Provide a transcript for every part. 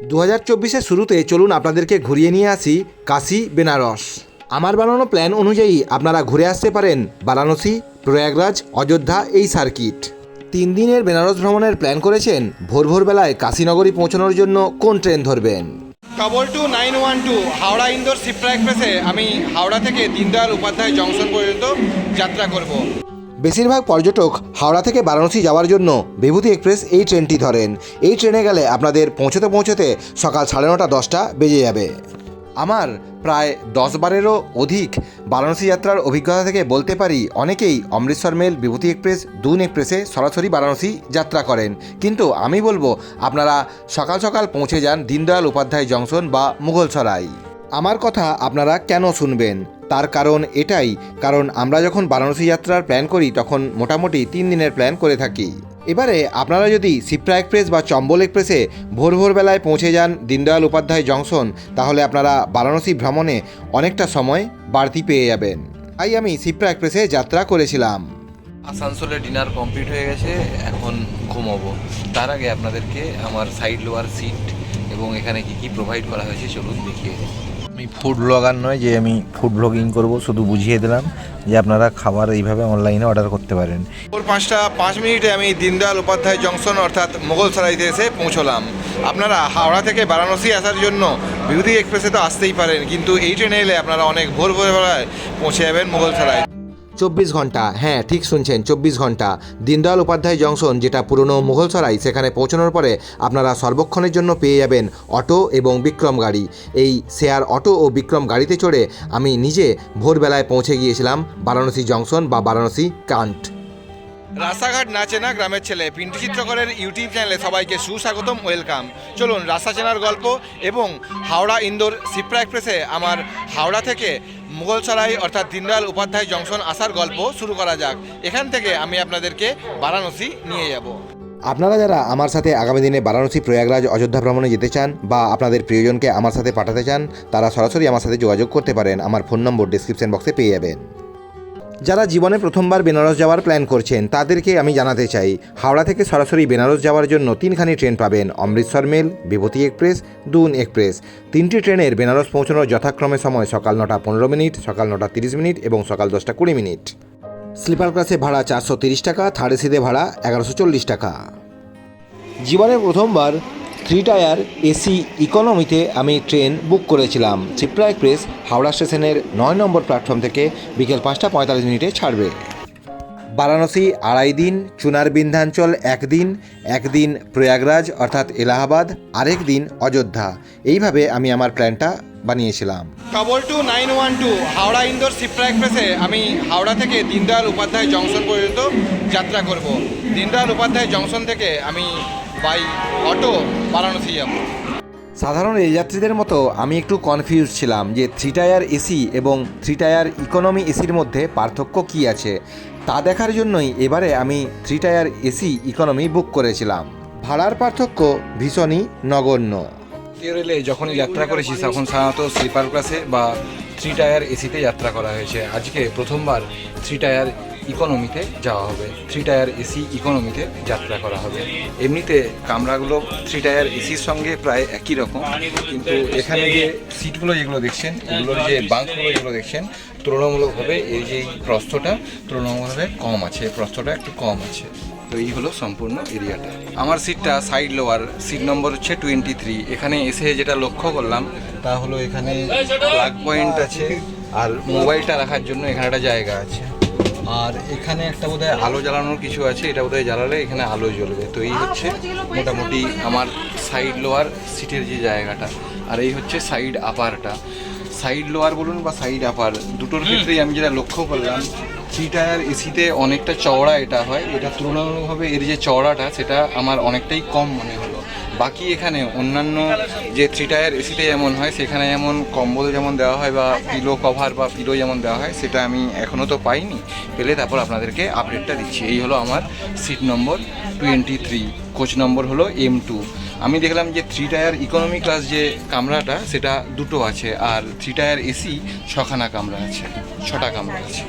দু হাজার চব্বিশের শুরুতে চলুন আপনাদেরকে ঘুরিয়ে নিয়ে আসি কাশি, বেনারস। আমার বানানো প্ল্যান অনুযায়ী আপনারা ঘুরে আসতে পারেন বারাণসী, প্রয়াগরাজ, অযোধ্যা এই সার্কিট। তিন দিনের বেনারস ভ্রমণের প্ল্যান করেছেন ভোর ভোরবেলায় কাশীনগরী পৌঁছানোর জন্য কোন ট্রেন ধরবেন? কাবল two nine one two Howrah Indore Shipra এক্সপ্রেসে আমি হাওড়া থেকে দীনদয়াল উপাধ্যায় জংশন পর্যন্ত যাত্রা করব। বেশিরভাগ পর্যটক হাওড়া থেকে বারাণসী যাওয়ার জন্য বিভূতি এক্সপ্রেস এই ট্রেনটি ধরেন। এই ট্রেনে গেলে আপনাদের পৌঁছতে পৌঁছতে সকাল সাড়ে নটা, দশটা বেজে যাবে। আমার প্রায় দশ বারেরও অধিক বারাণসী যাত্রার অভিজ্ঞতা থেকে বলতে পারি, অনেকেই অমৃতসর মেল, বিভূতি এক্সপ্রেস, দুন এক্সপ্রেসে সরাসরি বারাণসী যাত্রা করেন। কিন্তু আমি বলব, আপনারা সকাল সকাল পৌঁছে যান দীনদয়াল উপাধ্যায় জংশন বা মুঘলসরাই। আমার কথা আপনারা কেন শুনবেন? তার কারণ এটাই, কারণ আমরা যখন বারাণসী যাত্রার প্ল্যান করি, তখন মোটামুটি তিন দিনের প্ল্যান করে থাকি। এবারে আপনারা যদি সিপ্রা এক্সপ্রেস বা চম্বল এক্সপ্রেসে ভোর ভোরবেলায় পৌঁছে যান দীনদয়াল উপাধ্যায় জংশন, তাহলে আপনারা বারাণসী ভ্রমণে অনেকটা সময় বাড়তি পেয়ে যাবেন। তাই আমি সিপ্রা এক্সপ্রেসে যাত্রা করেছিলাম। আসানসোলে ডিনার কমপ্লিট হয়ে গেছে, এখন ঘুমোবো। তার আগে আপনাদেরকে আমার সাইড লোয়ার সিট এবং এখানে কি কি প্রোভাইড করা হয়েছে, চলুন দেখিয়ে আমি ফুড ব্লগার নয় যে আমি ফুড ব্লগিং করব, শুধু বুঝিয়ে দিলাম যে আপনারা খাবার এইভাবে অনলাইনে অর্ডার করতে পারেন। ভোর পাঁচটা পাঁচ মিনিটে আমি দিনদয়াল উপাধ্যায় জংশন অর্থাৎ মোগলসরাইতে এসে পৌঁছলাম। আপনারা হাওড়া থেকে বারাণসী আসার জন্য বিভূতি এক্সপ্রেসে তো আসতেই পারেন, কিন্তু এই ট্রেনে এলে আপনারা অনেক ভোর ভোরবেলায় পৌঁছে যাবেন মোগলসরাই চব্বিশ ঘণ্টা। হ্যাঁ ঠিক শুনছেন, চব্বিশ ঘণ্টা। দীনদয়াল উপাধ্যায় জংশন, যেটা পুরনো মুঘলসরাই, সেখানে পৌঁছানোর পরে আপনারা সর্বক্ষণের জন্য পেয়ে যাবেন অটো এবং বিক্রম গাড়ি। এই শেয়ার অটো ও বিক্রম গাড়িতে চড়ে আমি নিজে ভোরবেলায় পৌঁছে গিয়েছিলাম বারাণসী জংশন বা বারাণসী কান্ট। রাস্তাঘাট না চেনা গ্রামের ছেলে পিন্টু চিত্রকরের ইউটিউব চ্যানেলে সবাইকে সুস্বাগতম, ওয়েলকাম। চলুন রাস্তা চেনার গল্প এবং হাওড়া ইন্দোর সিপ্রা এক্সপ্রেসে আমার হাওড়া থেকে মুঘলসরাই অর্থাৎ দীনদয়াল উপাধ্যায় জংশন আসার গল্প শুরু করা যাক। এখান থেকে আমি আপনাদেরকে বারাণসী নিয়ে যাব। আপনারা যারা আমার সাথে আগামী দিনে বারাণসী, প্রয়াগরাজ, অযোধ্যা ভ্রমণে যেতে চান বা আপনাদের প্রিয়জনকে আমার সাথে পাঠাতে চান, তারা সরাসরি আমার সাথে যোগাযোগ করতে পারেন। আমার ফোন নম্বর ডিসক্রিপশন বক্সে পেয়ে যাবেন। যারা জীবনে প্রথমবার বেনারস যাওয়ার প্ল্যান করছেন, তাদেরকে আমি জানাতে চাই, হাওড়া থেকে সরাসরি বেনারস যাওয়ার জন্য তিনখানি ট্রেন পাবেন, Amritsar mail, Vibhuti express, Doon express. তিনটি ট্রেনের বেনারস পৌঁছানোর যথাক্রমে সময় সকাল নটা পনেরো মিনিট, সকাল নটা তিরিশ মিনিট এবং সকাল দশটা কুড়ি মিনিট। স্লিপার ক্লাসে ভাড়া চারশো তিরিশ টাকা, থার্ড এসিতে ভাড়া এগারোশো চল্লিশ টাকা। জীবনে প্রথমবার থ্রি টায়ার এসি ইকোনমিতে আমি ট্রেন বুক করেছিলাম। সিপ্রা এক্সপ্রেস হাওড়া স্টেশনের নয় নম্বর প্ল্যাটফর্ম থেকে বিকেল পাঁচটা পঁয়তাল্লিশ মিনিটে ছাড়বে। বারাণসী আড়াই দিন, চুনার বিন্ধ্যাঞ্চল একদিন একদিন প্রয়াগরাজ অর্থাৎ এলাহাবাদ, আরেক দিন অযোধ্যা। এইভাবে আমি আমার প্ল্যানটা বানিয়েছিলাম। কাবল two nine one two, Howrah Indore Shipra এক্সপ্রেসে আমি হাওড়া থেকে দীনদয়াল উপাধ্যায় জংশন পর্যন্ত যাত্রা করব। দীনদয়াল উপাধ্যায় জংশন থেকে আমি বাই অটো বারাণসী যাব সাধারণ রেলযাত্রীদের মতো আমি একটু কনফিউজ ছিলাম যে থ্রি টায়ার এসি এবং থ্রি টায়ার ইকোনমি এসির মধ্যে পার্থক্য কী আছে তা দেখার জন্যই এবারে আমি three tier AC economy book করেছিলাম। ভাড়ার পার্থক্য ভীষণই নগণ্য। রেলে যখনই যাত্রা করেছি তখন সাধারণত স্লিপার ক্লাসে বা থ্রি টায়ার এসিতে যাত্রা করা হয়েছে। আজকে প্রথমবার থ্রি টায়ার ইকোনমিতে যাওয়া হবে। থ্রি টায়ার এসি ইকোনমিতে যাত্রা করা হবে। এমনিতে কামরাগুলো থ্রি টায়ার এসির সঙ্গে প্রায় একই রকম। কিন্তু এখানে যে সিটগুলো যেগুলো দেখছেন, এগুলোর যে বাঙ্কগুলো যেগুলো দেখছেন, তুলনামূলকভাবে এই যে প্রস্থটা তুলনামূলকভাবে কম আছে। প্রস্থটা একটু কম আছে। তো এই হলো সম্পূর্ণ এরিয়াটা। আমার সিটটা সাইড লোয়ার সিট নম্বর হচ্ছে টোয়েন্টি থ্রি এখানে এসে যেটা লক্ষ্য করলাম, তা হলো এখানে প্লাগ পয়েন্ট আছে আর মোবাইলটা রাখার জন্য এখানে একটা জায়গা আছে। আর এখানে একটা বোধহয় আলো জ্বালানোর কিছু আছে এটা বোধহয় জ্বালালে এখানে আলো জ্বলবে। তো এই হচ্ছে মোটামুটি আমার সাইড লোয়ার সিটের যে জায়গাটা। আর এই হচ্ছে সাইড আপারটা সাইড লোয়ার বলুন বা সাইড আপার দুটোর ক্ষেত্রেই আমি যেটা লক্ষ্য করলাম থ্রি টায়ার এসিতে অনেকটা চওড়া এটা হয়। এটা তুলনামূলকভাবে এর যে চওড়াটা সেটা আমার অনেকটাই কম মনে হলো। বাকি এখানে অন্যান্য যে থ্রি টায়ার এসিতে যেমন হয়, সেখানে যেমন কম্বল যেমন দেওয়া হয় বা পিলো কভার বা পিলো যেমন দেওয়া হয়, সেটা আমি এখনও তো পাইনি। পেলে তারপর আপনাদেরকে আপডেটটা দিচ্ছি। এই হলো আমার seat number twenty three coach number হলো এম টু আমি দেখলাম যে থ্রি টায়ার ইকোনমি ক্লাস যে কামরাটা, সেটা দুটো আছে, আর থ্রি টায়ার এসি ছখানা কামরা আছে, ছটা কামরা আছে।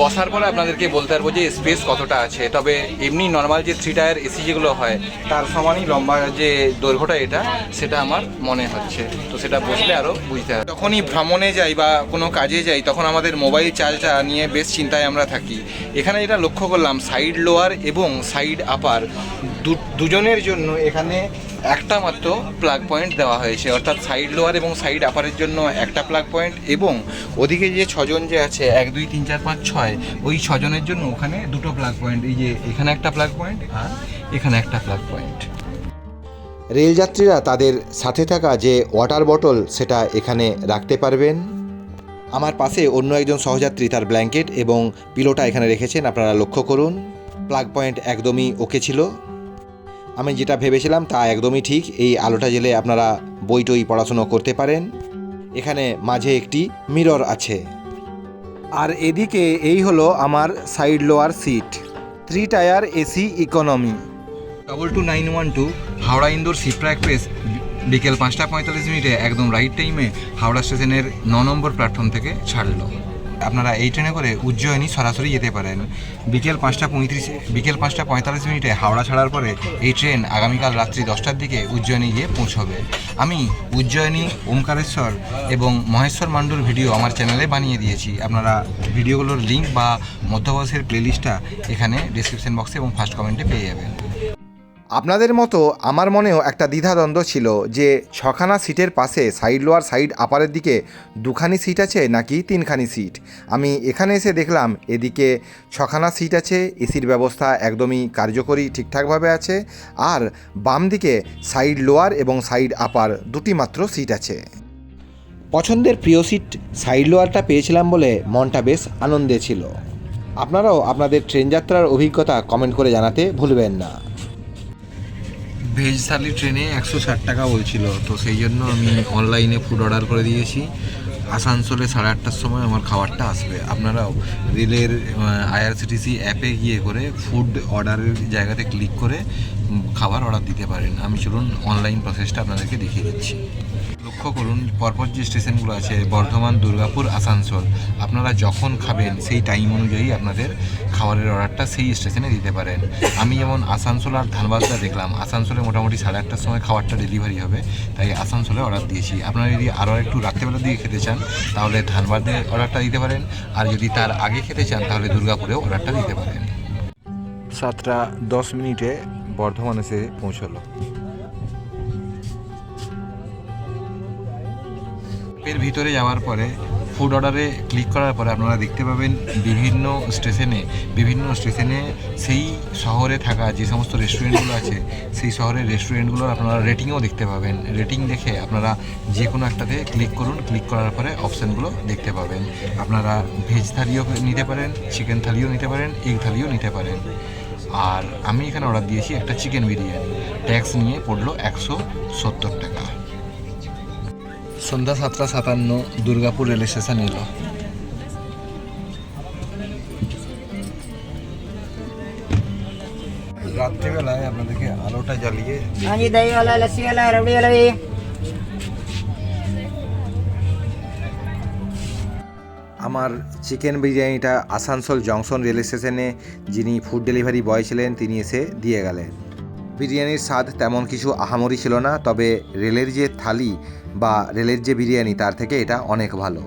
বসার পরে আপনাদেরকে বলতে পারব যে স্পেস কতটা আছে। তবে এমনি নর্মাল যে থ্রি টায়ার এসি যেগুলো হয়, তার সমানই লম্বা যে দৈর্ঘ্যটা এটা, সেটা আমার মনে হচ্ছে। তো সেটা বসলে আরও বুঝতে হবে। যখনই ভ্রমণে যাই বা কোনো কাজে যাই, তখন আমাদের মোবাইল চার্জটা নিয়ে বেশ চিন্তায় আমরা থাকি। এখানে যেটা লক্ষ্য করলাম সাইড লোয়ার এবং সাইড আপার দুজনের জন্য এখানে একটা মাত্র প্লাগ পয়েন্ট দেওয়া হয়েছে, অর্থাৎ সাইড লোয়ার এবং সাইড আপারের জন্য একটা প্লাগ পয়েন্ট এবং ওদিকে যে ছজন যে আছে, এক, দুই, তিন, চার, পাঁচ, ছয়, ওই ছজনের জন্য ওখানে দুটো প্লাগ পয়েন্ট এই যে এখানে একটা প্লাগ পয়েন্ট আর এখানে একটা প্লাগ পয়েন্ট রেলযাত্রীরা তাদের সাথে থাকা যে ওয়াটার বটল সেটা এখানে রাখতে পারবেন। আমার পাশে অন্য একজন সহযাত্রী তার ব্ল্যাঙ্কেট এবং পিলোটা এখানে রেখেছেন, আপনারা লক্ষ্য করুন। প্লাগ পয়েন্ট একদমই ওকে ছিল। আমি যেটা ভেবেছিলাম তা একদমই ঠিক। এই আলোটা জেলে আপনারা বই টই পড়াশুনো করতে পারেন। এখানে মাঝে একটি মিরর আছে। আর এদিকে এই হলো আমার side lower seat. Three tier AC economy. Double two nine one two Howrah Indore Shipra express. বিকেল পাঁচটা পঁয়তাল্লিশ মিনিটে একদম রাইট টাইমে হাওড়া স্টেশনের ন নম্বর প্ল্যাটফর্ম থেকে ছাড়লো। আপনারা এই ট্রেনে করে উজ্জয়িনী সরাসরি যেতে পারেন। বিকেল পাঁচটা পঁয়ত্রিশে, বিকেল পাঁচটা পঁয়তাল্লিশ মিনিটে হাওড়া ছাড়ার পরে এই ট্রেন আগামীকাল রাত্রি দশটার দিকে উজ্জয়িনী গিয়ে পৌঁছবে। আমি উজ্জয়িনী, ওমকারেশ্বর এবং মহেশ্বর মান্ডুর ভিডিও আমার চ্যানেলে বানিয়ে দিয়েছি। আপনারা ভিডিওগুলোর লিঙ্ক বা মধ্যবয়সের প্লেলিস্টটা এখানে ডিসক্রিপশন বক্সে এবং ফার্স্ট কমেন্টে পেয়ে যাবেন। আপনাদের মতো আমার মনেও একটা দ্বিধাদ্বন্দ্ব ছিল যে ছখানা সিটের পাশে সাইড লোয়ার সাইড আপারের দিকে দুখানি সিট আছে নাকি তিনখানি সিট? আমি এখানে এসে দেখলাম এদিকে ছখানা সিট আছে, এসির ব্যবস্থা একদমই কার্যকরী, ঠিকঠাকভাবে আছে, আর বাম দিকে সাইড লোয়ার এবং সাইড আপার দুটি মাত্র সিট আছে। পছন্দের প্রিয় সিট সাইড লোয়ারটা পেয়েছিলাম বলে মনটা বেশ আনন্দে ছিল। আপনারাও আপনাদের ট্রেন যাত্রার অভিজ্ঞতা কমেন্ট করে জানাতে ভুলবেন না। ভেজ থালি ট্রেনে একশো ষাট টাকা বলছিল। তো সেই জন্য আমি অনলাইনে ফুড অর্ডার করে দিয়েছি। আসানসোলে সাড়ে আটটার সময় আমার খাবারটা আসবে। আপনারাও রেলের আইআরসিটিসি অ্যাপে গিয়ে করে ফুড অর্ডারের জায়গাতে ক্লিক করে খাবার অর্ডার দিতে পারেন। আমি চলুন অনলাইন প্রসেসটা আপনাদেরকে দেখিয়ে দিচ্ছি। লক্ষ্য করুন, পরপর যে স্টেশনগুলো আছে, বর্ধমান, দুর্গাপুর, আসানসোল, আপনারা যখন খাবেন সেই টাইম অনুযায়ী আপনাদের খাবারের অর্ডারটা সেই স্টেশনে দিতে পারেন। আমি যেমন আসানসোল আর ধানবাদটা দেখলাম, আসানসোলে মোটামুটি সাড়ে আটটার সময় খাবারটা ডেলিভারি হবে, তাই আসানসোলে অর্ডার দিয়েছি। আপনারা যদি আরও একটু রাত্রেবেলা দিয়ে খেতে চান, তাহলে ধানবাদে অর্ডারটা দিতে পারেন, আর যদি তার আগে খেতে চান, তাহলে দুর্গাপুরেও অর্ডারটা দিতে পারেন। সাতটা দশ মিনিটে বর্ধমান এসে পৌঁছলো। এর ভিতরে যাওয়ার পরে ফুড অর্ডারে ক্লিক করার পরে আপনারা দেখতে পাবেন বিভিন্ন স্টেশনে বিভিন্ন স্টেশনে সেই শহরে থাকা যে সমস্ত রেস্টুরেন্টগুলো আছে, সেই শহরের রেস্টুরেন্টগুলোর আপনারা রেটিংও দেখতে পাবেন। রেটিং দেখে আপনারা যে কোনো একটাতে ক্লিক করুন ক্লিক করার পরে অপশানগুলো দেখতে পাবেন। আপনারা ভেজ থালিও নিতে পারেন চিকেন থালিও নিতে পারেন এগ থালিও নিতে পারেন। আর আমি এখানে অর্ডার দিয়েছি একটা চিকেন বিরিয়ানি। ট্যাক্স নিয়ে পড়ল একশো সত্তর টাকা। সন্ধ্যা সাতটা সাতান্ন দুর্গাপুর রেল স্টেশন এলো। রাত্রিবেলায় আপনাদেরকে আলোটা জ্বালিয়ে আমার চিকেন বিরিয়ানিটা আসানসোল জংশন রেল স্টেশনে যিনি ফুড ডেলিভারি বয় ছিলেন তিনি এসে দিয়ে গেলেন। বিরিয়ানির স্বাদ তেমন কিছু আহামরি ছিল না, তবে রেলের যে থালি বা রেলের যে বিরিয়ানি, তার থেকে এটা অনেক ভালো।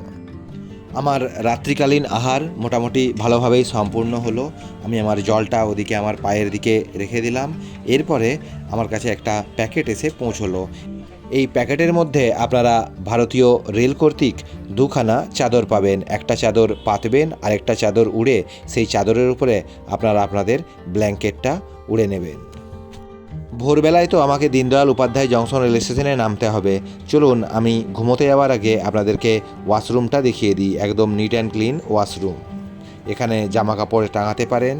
আমার রাত্রিকালীন আহার মোটামুটি ভালোভাবেই সম্পূর্ণ হলো। আমি আমার জলটা ওদিকে আমার পায়ের দিকে রেখে দিলাম। এরপরে আমার কাছে একটা প্যাকেট এসে পৌঁছলো। এই প্যাকেটের মধ্যে আপনারা ভারতীয় রেল কর্তৃক দুখানা চাদর পাবেন। একটা চাদর পাতবেন আর একটা চাদর উড়ে সেই চাদরের উপরে আপনারা আপনাদের ব্ল্যাঙ্কেটটা উড়ে নেবেন। ভোরবেলায় তো আমাকে দীনদয়াল উপাধ্যায় জংশন রেল স্টেশনে নামতে হবে। চলুন, আমি ঘুমোতে যাওয়ার আগে আপনাদেরকে ওয়াশরুমটা দেখিয়ে দিই, একদম নিট অ্যান্ড ক্লিন ওয়াশরুম। এখানে জামা কাপড় টাঙাতে পারেন।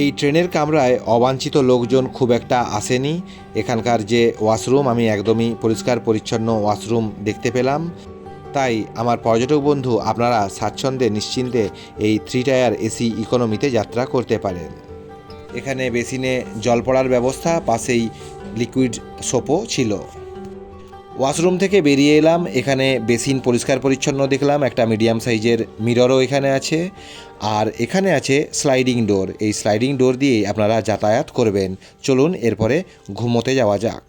এই ট্রেনের কামরায় অবাঞ্ছিত লোকজন খুব একটা আসেনি। এখানকার যে ওয়াশরুম, আমি একদমই পরিষ্কার পরিচ্ছন্ন ওয়াশরুম দেখতে পেলাম। তাই আমার পর্যটক বন্ধু, আপনারা স্বাচ্ছন্দ্যে, নিশ্চিন্তে এই থ্রি টায়ার এসি ইকোনমিতে যাত্রা করতে পারেন। এখানে বেসিনে জল পড়ার ব্যবস্থা, পাশেই লিকুইড সোপও ছিল। ওয়াশরুম থেকে বেরিয়ে এলাম, এখানে বেসিন পরিষ্কার পরিচ্ছন্ন দেখলাম, একটা মিডিয়াম সাইজের মিররও এখানে আছে, আর এখানে আছে স্লাইডিং ডোর। এই স্লাইডিং ডোর দিয়ে আপনারা যাতায়াত করবেন। চলুন, এরপরে ঘুমোতে যাওয়া যাক।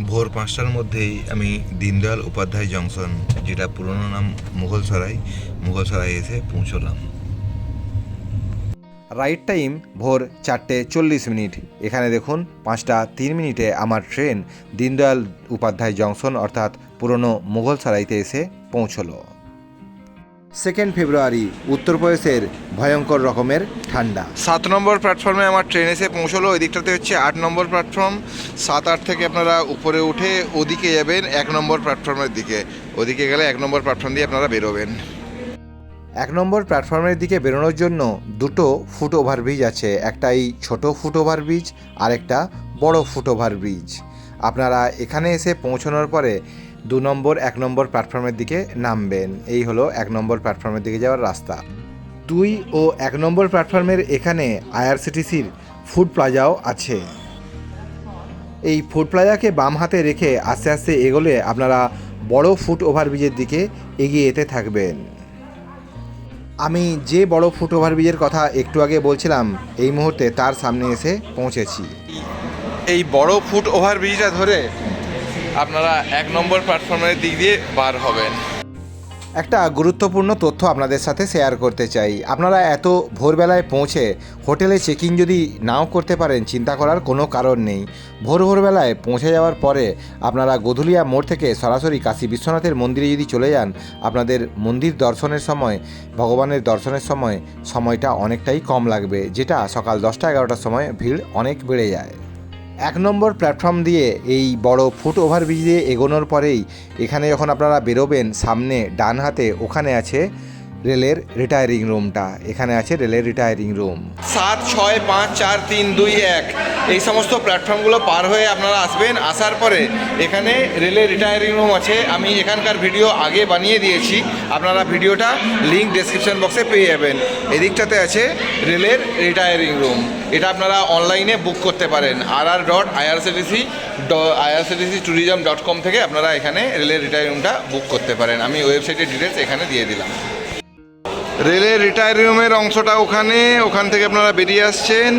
ভোর পাঁচটার মধ্যেই আমি দীনদয়াল উপাধ্যায় জংশন, যেটা পুরনো নাম মুঘলসরাই মুঘলসরাই এসে পৌঁছলাম। রাইট টাইম ভোর চারটে চল্লিশ মিনিট। এখানে দেখুন, পাঁচটা তিন মিনিটে আমার ট্রেন দীনদয়াল উপাধ্যায় জংশন অর্থাৎ পুরনো মুঘলসরাইতে এসে পৌঁছলো। সেকেন্ড ফেব্রুয়ারি উত্তরপ্রদেশের ভয়ঙ্কর রকমের ঠান্ডা। সাত নম্বর প্ল্যাটফর্মে আমার ট্রেন এসে পৌঁছলো। ওই দিকটাতে হচ্ছে আট নম্বর প্ল্যাটফর্ম সাত, আট থেকে আপনারা উপরে উঠে ওদিকে যাবেন এক নম্বর প্ল্যাটফর্মের দিকে। ওদিকে গেলে এক নম্বর প্ল্যাটফর্ম দিয়ে আপনারা বেরোবেন। এক নম্বর প্ল্যাটফর্মের দিকে বেরোনোর জন্য দুটো ফুট ওভারব্রিজ আছে একটা এই ছোটো ফুট ওভারব্রিজ আর একটা বড় ফুট ওভারব্রিজ আপনারা এখানে এসে পৌঁছানোর পরে দু নম্বর, এক নম্বর প্ল্যাটফর্মের দিকে নামবেন। এই হলো এক নম্বর প্ল্যাটফর্মের দিকে যাওয়ার রাস্তা। দুই ও এক নম্বর প্ল্যাটফর্মের এখানে আইআরসিটিসির ফুড প্লাজাও আছে। এই ফুড প্লাজাকে বাম হাতে রেখে আস্তে আস্তে এগোলে আপনারা বড় ফুট ওভারব্রিজের দিকে এগিয়ে যেতে থাকবেন। আমি যে বড় ফুট ওভারব্রিজের কথা একটু আগে বলছিলাম, এই মুহূর্তে তার সামনে এসে পৌঁছেছি। এই বড় ফুট ওভারব্রিজটা ধরে আপনারা এক নম্বর প্ল্যাটফর্মের দিক দিয়ে বার হবেন। একটা গুরুত্বপূর্ণ তথ্য আপনাদের সাথে শেয়ার করতে চাই। আপনারা এত ভোরবেলায় পৌঁছে হোটেলে চেকিং যদি নাও করতে পারেন, চিন্তা করার কোনো কারণ নেই। ভোর ভোরবেলায় পৌঁছে যাওয়ার পরে আপনারা গধুলিয়া মোড় থেকে সরাসরি কাশী বিশ্বনাথের মন্দিরে যদি চলে যান, আপনাদের মন্দির দর্শনের সময়, ভগবানের দর্শনের সময় সময়টা অনেকটাই কম লাগবে, যেটা সকাল দশটা এগারোটার সময় ভিড় অনেক বেড়ে যায়। এক নম্বর প্ল্যাটফর্ম দিয়ে এই বড় ফুট ওভারব্রিজ দিয়ে এগোনোর পরেই এখানে যখন আপনারা বেরোবেন, সামনে ডান হাতে ওখানে আছে রেলের রিটায়ারিং রুমটা এখানে আছে রেলের রিটায়ারিং রুম সাত, ছয়, পাঁচ, চার, তিন, দুই, এক। এই সমস্ত প্ল্যাটফর্মগুলো পার হয়ে আপনারা আসবেন। আসার পরে এখানে রেলের রিটায়ারিং রুম আছে। আমি এখানকার ভিডিও আগে বানিয়ে দিয়েছি। আপনারা ভিডিওটা লিঙ্ক ডেসক্রিপশন বক্সে পেয়ে যাবেন। এদিকটাতে আছে রেলের রিটায়ারিং রুম এটা আপনারা অনলাইনে বুক করতে পারেন। আর আর dot IRCTC IRCTC tourism dot com থেকে আপনারা এখানে রেলের রিটায়ারিং রুমটা বুক করতে পারেন। আমি ওয়েবসাইটের ডিটেলস এখানে দিয়ে দিলাম। রেলের রিটায়ারিং রুমের অংশটা ওখানে ওখান থেকে আপনারা বেরিয়ে আসছেন।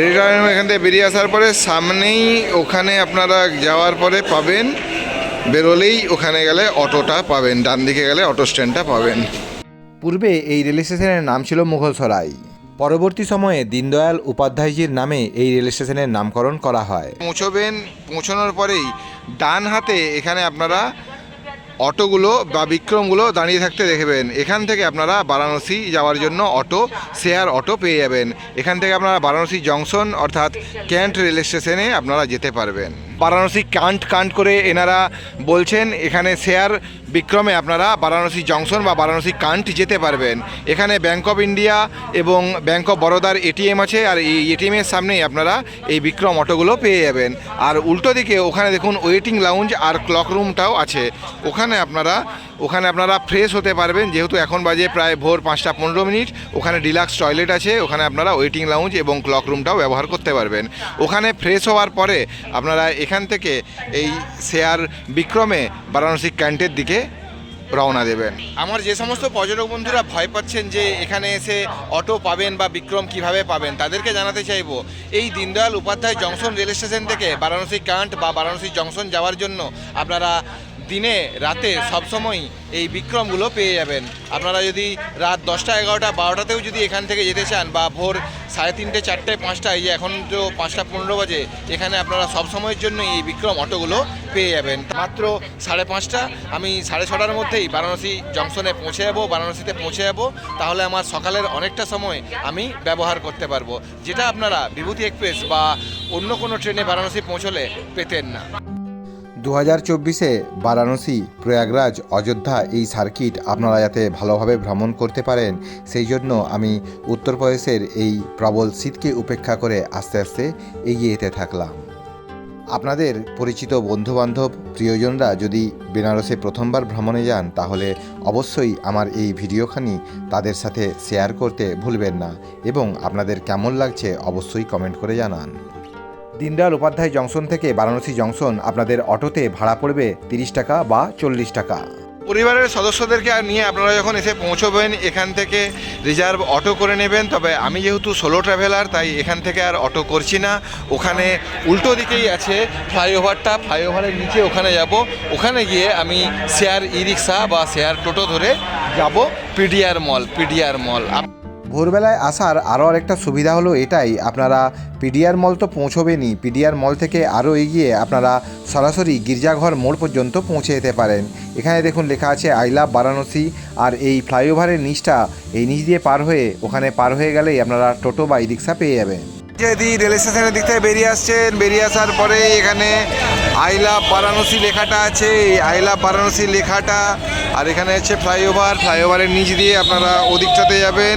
রিটায়ারিং এখান থেকে বেরিয়ে আসার পরে সামনেই ওখানে আপনারা যাওয়ার পরে পাবেন বেরোলেই ওখানে গেলে অটোটা পাবেন ডান দিকে গেলে অটো স্ট্যান্ডটা পাবেন। পূর্বে এই রেল স্টেশনের নাম ছিল মুঘলসরাই। পরবর্তী সময়ে দীনদয়াল উপাধ্যায়জির নামে এই রেল স্টেশনের নামকরণ করা হয়। পৌঁছবেন পৌঁছানোর পরেই ডান হাতে এখানে আপনারা অটোগুলো বা বিক্রমগুলো দাঁড়িয়ে থাকতে দেখবেন। এখান থেকে আপনারা বারাণসী যাওয়ার জন্য অটো, শেয়ার অটো পেয়ে যাবেন। এখান থেকে আপনারা বারাণসী জংশন অর্থাৎ ক্যান্ট রেল স্টেশনে আপনারা যেতে পারবেন। বারাণসী কান্ট কান্ট করে এনারা বলছেন, এখানে শেয়ার বিক্রমে আপনারা বারাণসী জংশন বা বারাণসী কান্ট যেতে পারবেন। এখানে ব্যাঙ্ক অফ ইন্ডিয়া এবং ব্যাঙ্ক অফ বরোদার এটিএম আছে আর এই এটিএমের সামনেই আপনারা এই বিক্রম অটোগুলো পেয়ে যাবেন। আর উল্টো দিকে ওখানে দেখুন ওয়েটিং লাউঞ্জ আর ক্লক রুমটাও আছে। ওখানে আপনারা ওখানে আপনারা ফ্রেশ হতে পারবেন। যেহেতু এখন বাজে প্রায় ভোর পাঁচটা পনেরো মিনিট, ওখানে ডিলাক্স টয়লেট আছে, ওখানে আপনারা ওয়েটিং লাউঞ্জ এবং ক্লক রুমটাও ব্যবহার করতে পারবেন। ওখানে ফ্রেশ হওয়ার পরে আপনারা এখান থেকে এই শেয়ার বিক্রমে বারাণসী ক্যান্টের দিকে রওনা দেবেন। আমার যে সমস্ত পর্যটক বন্ধুরা ভয় পাচ্ছেন যে এখানে এসে অটো পাবেন বা বিক্রম কীভাবে পাবেন, তাদেরকে জানাতে চাইব, এই Deendayal Upadhyay junction rail station থেকে বারাণসী কান্ট বা বারাণসী জংশন যাওয়ার জন্য আপনারা দিনে, রাতে সবসময় এই বিক্রমগুলো পেয়ে যাবেন। আপনারা যদি রাত দশটা, এগারোটা, বারোটাতেও যদি এখান থেকে যেতে চান বা ভোর সাড়ে তিনটে, চারটে, পাঁচটা, এই যে এখন তো পাঁচটা পনেরো বাজে, এখানে আপনারা সব সময়ের জন্য এই বিক্রম অটোগুলো পেয়ে যাবেন। মাত্র সাড়ে পাঁচটা, আমি সাড়ে ছটার মধ্যেই বারাণসী জংশনে পৌঁছে যাব, বারাণসীতে পৌঁছে যাব, তাহলে আমার সকালের অনেকটা সময় আমি ব্যবহার করতে পারব, যেটা আপনারা বিভূতি এক্সপ্রেস বা অন্য কোনো ট্রেনে বারাণসী পৌঁছলে পেতেন না। দু হাজার চব্বিশে বারাণসী, প্রয়াগরাজ, অযোধ্যা এই সার্কিট আপনারা যাতে ভালোভাবে ভ্রমণ করতে পারেন, সেই জন্য আমি উত্তরপ্রদেশের এই প্রবল শীতকে উপেক্ষা করে আস্তে আস্তে এগিয়ে যেতে থাকলাম। আপনাদের পরিচিত বন্ধুবান্ধব, প্রিয়জনরা যদি বেনারসে প্রথমবার ভ্রমণে যান, তাহলে অবশ্যই আমার এই ভিডিওখানি তাদের সাথে শেয়ার করতে ভুলবেন না এবং আপনাদের কেমন লাগছে অবশ্যই কমেন্ট করে জানান। দীনদয়াল উপাধ্যায় জংশন থেকে বারাণসী জংশন আপনাদের অটোতে ভাড়া পড়বে তিরিশ টাকা বা চল্লিশ টাকা। পরিবারের সদস্যদেরকে নিয়ে আপনারা যখন এসে পৌঁছবেন, এখান থেকে রিজার্ভ অটো করে নেবেন। তবে আমি যেহেতু সোলো ট্রাভেলার তাই এখান থেকে আর অটো করছি না। ওখানে উল্টো দিকেই আছে ফ্লাইওভারটা ফ্লাইওভারের নিচে ওখানে যাব। ওখানে গিয়ে আমি শেয়ার ই রিক্সা বা শেয়ার টোটো ধরে যাব। পিডিআর মল পিডিআর মল ভোরবেলায় আসার আরও আরেকটা সুবিধা হলো এটাই, আপনারা পিডিআর মল তো পৌঁছবেনই, পিডিআর মল থেকে আরও এগিয়ে আপনারা সরাসরি গির্জাঘর মোড় পর্যন্ত পৌঁছে যেতে পারেন। এখানে দেখুন লেখা আছে আই লাভ বারাণসী আর এই ফ্লাইওভারের নিচটা, এই নিচ দিয়ে পার হয়ে, ওখানে পার হয়ে গেলেই আপনারা টোটো বা ই রিক্সা পেয়ে যাবেন। যদি রেল স্টেশনের দিক থেকে বেরিয়ে আসছেন, বেরিয়ে আসার পরে এখানে আই লাভ বারাণসী লেখাটা আছে, এই আই লাভ বারাণসী লেখাটা আর এখানে হচ্ছে ফ্লাইওভার, ফ্লাইওভারের নিচ দিয়ে আপনারা ওদিকটাতে যাবেন।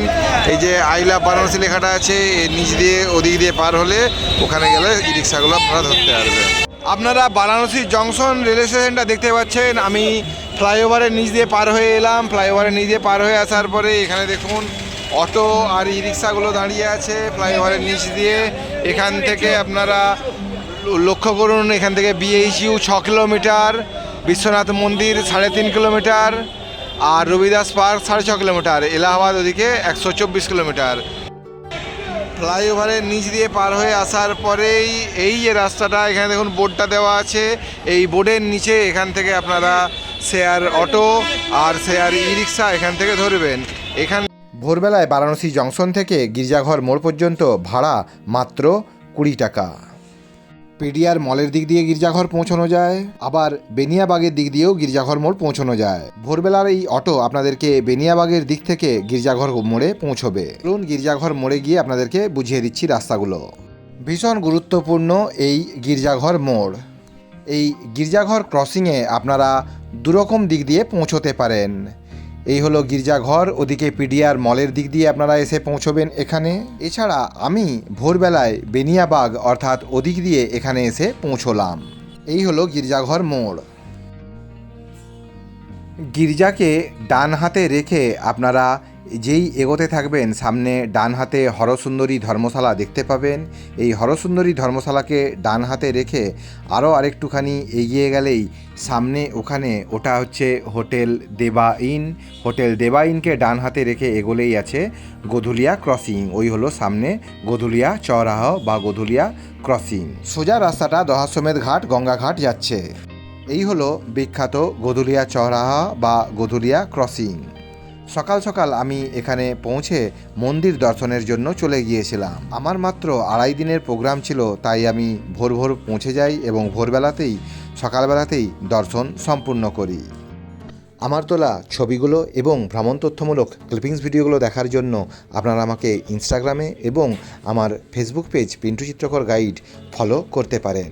এই যে আই লাভ বারাণসী লেখাটা আছে, এর নিচ দিয়ে ওদিক দিয়ে পার হলে ওখানে গেলে ই রিক্সাগুলো আপনারা ধরতে পারবেন। আপনারা বারাণসী জংশন রেল স্টেশনটা দেখতে পাচ্ছেন। আমি ফ্লাইওভারের নিচ দিয়ে পার হয়ে এলাম। ফ্লাইওভারের নিচ দিয়ে পার হয়ে আসার পরে এখানে দেখুন অটো আর ই রিক্সাগুলো দাঁড়িয়ে আছে ফ্লাইওভারের নিচ দিয়ে। এখান থেকে আপনারা লক্ষ্য করুন, এখান থেকে বিএইচইউ ছ কিলোমিটার। বিশ্বনাথ মন্দির সাড়ে তিন কিলোমিটার আর রবিদাস পার্ক সাড়ে ছ কিলোমিটার, এলাহাবাদ ওদিকে একশো চব্বিশ কিলোমিটার। ফ্লাইওভারের নিচ দিয়ে পার হয়ে আসার পরেই এই যে রাস্তাটা, এখানে দেখুন বোর্ডটা দেওয়া আছে। এই বোর্ডের নিচে এখান থেকে আপনারা শেয়ার অটো আর শেয়ার ই রিক্সা এখান থেকে ধরবেন। এখান ভোরবেলায় বারাণসী জংশন থেকে গির্জাঘর মোড় পর্যন্ত ভাড়া মাত্র কুড়ি টাকা। পিডিআর মলের দিক দিয়ে গির্জাঘর পৌঁছানো যায়, আবার বেনিয়াবাগের দিক দিয়েও গির্জাঘর মোড় পৌঁছানো যায়। ভোরবেলার এই অটো আপনাদেরকে বেনিয়াবাগের দিক থেকে গির্জাঘর মোড়ে পৌঁছবে। চলুন গির্জাঘর মোড়ে গিয়ে আপনাদেরকে বুঝিয়ে দিচ্ছি রাস্তাগুলো। ভীষণ গুরুত্বপূর্ণ এই গির্জাঘর মোড়। এই গির্জাঘর ক্রসিংয়ে আপনারা দুরকম দিক দিয়ে পৌঁছতে পারেন। এই হলো গির্জাঘর, ওদিকে পিডিআর মলের দিক দিয়ে আপনারা এসে পৌঁছবেন এখানে। এছাড়া আমি ভোরবেলায় বেনিয়াবাগ অর্থাৎ ওদিক দিয়ে এখানে এসে পৌঁছলাম। এই হলো গির্জাঘর মোড়। গির্জাকে ডান হাতে রেখে আপনারা যেই এগোতে থাকবেন, সামনে ডান হাতে হরসুন্দরী ধর্মশালা দেখতে পাবেন। এই হরসুন্দরী ধর্মশালাকে ডান হাতে রেখে আরও আরেকটুখানি এগিয়ে গেলেই সামনে ওখানে ওটা হচ্ছে হোটেল দেবা ইন। হোটেল দেবা ইনকে ডান হাতে রেখে এগোলেই আছে গোধুলিয়া ক্রসিং। ওই হলো সামনে গোধুলিয়া চৌরাহ বা গোধুলিয়া ক্রসিং। সোজা রাস্তাটা দহাসমেত ঘাট, গঙ্গা ঘাট যাচ্ছে। এই হলো বিখ্যাত গধুলিয়া চৌরাহা বা গধুলিয়া ক্রসিং। সকাল সকাল আমি এখানে পৌঁছে মন্দির দর্শনের জন্য চলে গিয়েছিলাম। আমার মাত্র আড়াই দিনের প্রোগ্রাম ছিল, তাই আমি ভোর ভোর পৌঁছে যাই এবং ভোরবেলাতেই, সকালবেলাতেই দর্শন সম্পূর্ণ করি। আমার তোলা ছবিগুলো এবং ভ্রমণ তথ্যমূলক ক্লিপিংস ভিডিওগুলো দেখার জন্য আপনারা আমাকে ইনস্টাগ্রামে এবং আমার ফেসবুক পেজ পিন্টু চিত্রকর গাইড ফলো করতে পারেন।